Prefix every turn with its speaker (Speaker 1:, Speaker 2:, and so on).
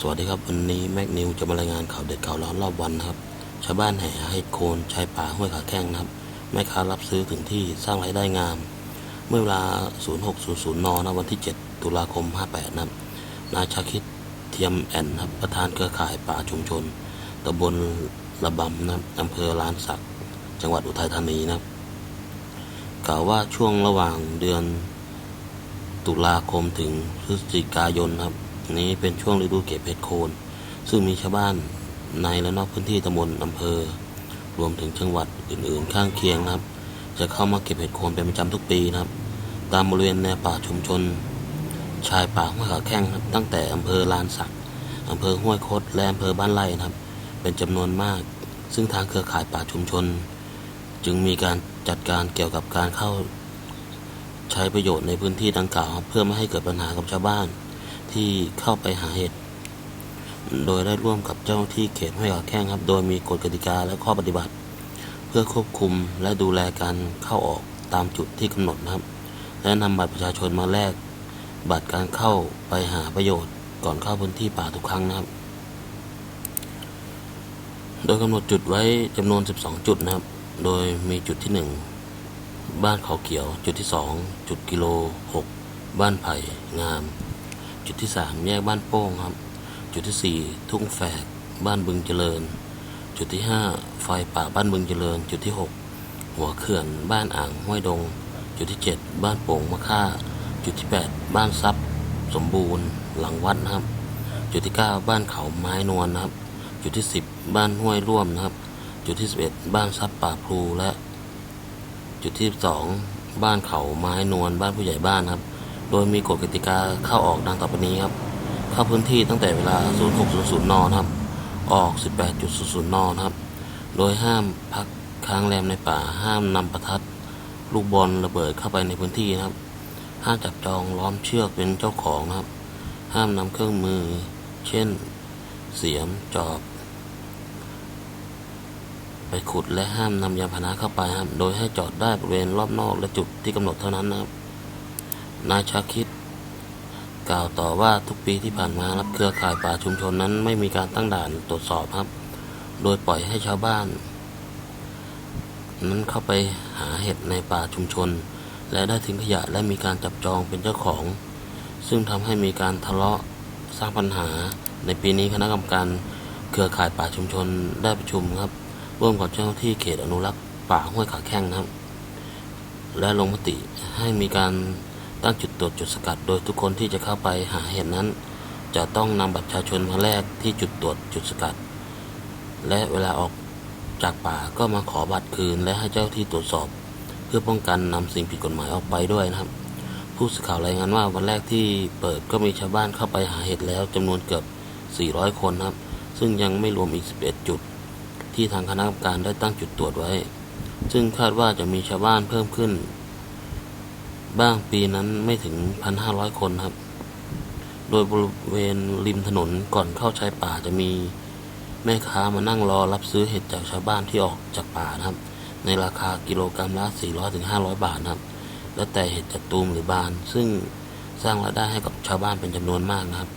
Speaker 1: สวัสดีครับ วันนี้แม็กนิวจะมารายงานข่าวเด็ดข่าวร้อนรอบวันนะครับ ชาวบ้านแห่หาเห็ดโคนชายป่าห้วยขาแข้งนะครับแม่ค้ารับซื้อถึงที่สร้างรายได้งาม เมื่อเวลา 0600 นนะวันที่ 7 ตุลาคม 58 นะครับนายชาคิดเทียมแอนนะครับประธานเครือข่ายป่าชุมชนตำบลระบำนะอำเภอลานสัก จังหวัดอุทัยธานีนะครับกล่าวว่าช่วงระหว่างเดือนตุลาคมถึงพฤศจิกายนครับ นี้เป็นช่วงฤดูเก็บเห็ดโคน ซึ่งมีชาวบ้านในและนอกพื้นที่ตำบลอำเภอ รวมถึงจังหวัดอื่นๆ ข้างเคียงนะครับ จะเข้ามาเก็บเห็ดโคนเป็นประจำทุกปีนะครับ ตามบริเวณแนวป่าชุมชน ชายป่าห้วยขาแข้งครับ ตั้งแต่อำเภอลานสักอำเภอห้วยคดและอำเภอบ้านไร่นะครับ เป็นจำนวนมาก ซึ่งทางเครือข่ายป่าชุมชน จึงมีการจัดการเกี่ยวกับการเข้าใช้ประโยชน์ในพื้นที่ดังกล่าว เพื่อไม่ให้เกิดปัญหากับชาวบ้าน ที่เข้าไปหาเห็ด โดยได้ร่วมกับเจ้าที่เขตห้วยขาแข้งครับ โดยมีกฎกติกาและข้อปฏิบัติ เพื่อควบคุมและดูแลการเข้าออกตามจุดที่กำหนดนะครับ และนำบัตรประชาชนมาแลกบัตรการเข้าไปหาประโยชน์ ก่อนเข้าพื้นที่ป่าทุกครั้งนะครับ โดยกำหนดจุดไว้จำนวน 12 จุดนะครับ โดยมีจุดที่ 1 บ้านเขาเขียว จุดที่ 2 จุดกิโล 6 บ้านไผ่งาม จุดที่ 3 แยกบ้านโป้งครับ จุดที่ 4 ทุ่งแฝกบ้านบึงเจริญ จุดที่ 5 ไฟป่าบ้านบึงเจริญ จุดที่ 6 หัวเขื่อนบ้านอ่างห้วยดง จุดที่ 7 บ้านโป่งมะค่า จุดที่ 8 บ้านซับสมบูรณ์ หลังวัดนะครับ จุดที่ 9 บ้านเขาไม้นวลนะครับ จุดที่ 10 บ้านห้วยร่วมนะครับ จุดที่ 11 บ้านซับป่าพลูและ จุดที่ 12 บ้านเขาไม้นวลบ้านผู้ใหญ่บ้านครับ โดยมีกฎกติกาเข้าออกดังต่อไปนี้ครับ เข้าพื้นที่ตั้งแต่เวลา 0600 นนะครับ ออก 18.00 นนะครับ โดยห้ามพักค้างแรมในป่า ห้ามนำประทัด ลูกบอลระเบิดเข้าไปในพื้นที่นะครับ ห้ามจับจองล้อมเชือกเป็นเจ้าของนะครับ ห้ามนำเครื่องมือ เช่น เสียม จอบ ไปขุดและห้ามนำยานพาหนะเข้าไปครับ โดยให้จอดได้บริเวณรอบนอกและจุดที่กำหนดเท่านั้นนะครับ นายชาคิด กล่าวต่อว่าทุกปีที่ผ่านมารับเครือข่ายป่าชุมชนนั้นไม่มีการตั้งด่านตรวจสอบครับ โดยปล่อยให้ชาวบ้าน นั้นเข้าไปหาเห็ดในป่าชุมชน และได้ทิ้งขยะและมีการจับจองเป็นเจ้าของ ซึ่งทำให้มีการทะเลาะสร้างปัญหา ในปีนี้คณะกรรมการเครือข่ายป่าชุมชนได้ประชุมครับ ร่วมกับเจ้าหน้าที่เขตอนุรักษ์ป่าห้วยขาแข้งนะครับ และลงมติให้มีการ ตั้งจุดตรวจจุดสกัด โดยทุกคนที่จะเข้าไปหาเห็ดนั้น จะต้องนำบัตรประชาชนมาแลกที่จุดตรวจจุดสกัด และเวลาออกจากป่าก็มาขอบัตรคืนและให้เจ้าที่ตรวจสอบ เพื่อป้องกันนำสิ่งผิดกฎหมายออกไปด้วยนะครับ ผู้สื่อข่าวรายงานว่าวันแรกที่เปิดก็มีชาวบ้านเข้าไปหาเห็ดแล้วจำนวนเกือบ 400 คนครับ ซึ่งยังไม่รวมอีก 11 จุด ที่ทางคณะกรรมการได้ตั้งจุดตรวจไว้ ซึ่งคาดว่าจะมีชาวบ้านเพิ่มขึ้น บ้างปีนั้นไม่ถึง 1,500 คนครับ โดยบริเวณริมถนนก่อนเข้าชายป่าจะมีแม่ค้ามานั่งรอรับซื้อเห็ดจากชาวบ้านที่ออกจากป่านะครับ ในราคากิโลกรรัมละ 400-500 บาทนะครับ แล้วแต่เห็ดจัดตูมหรือบาน ซึ่งสร้างรายได้ให้กับชาวบ้านเป็นจำนวนมากนะครับ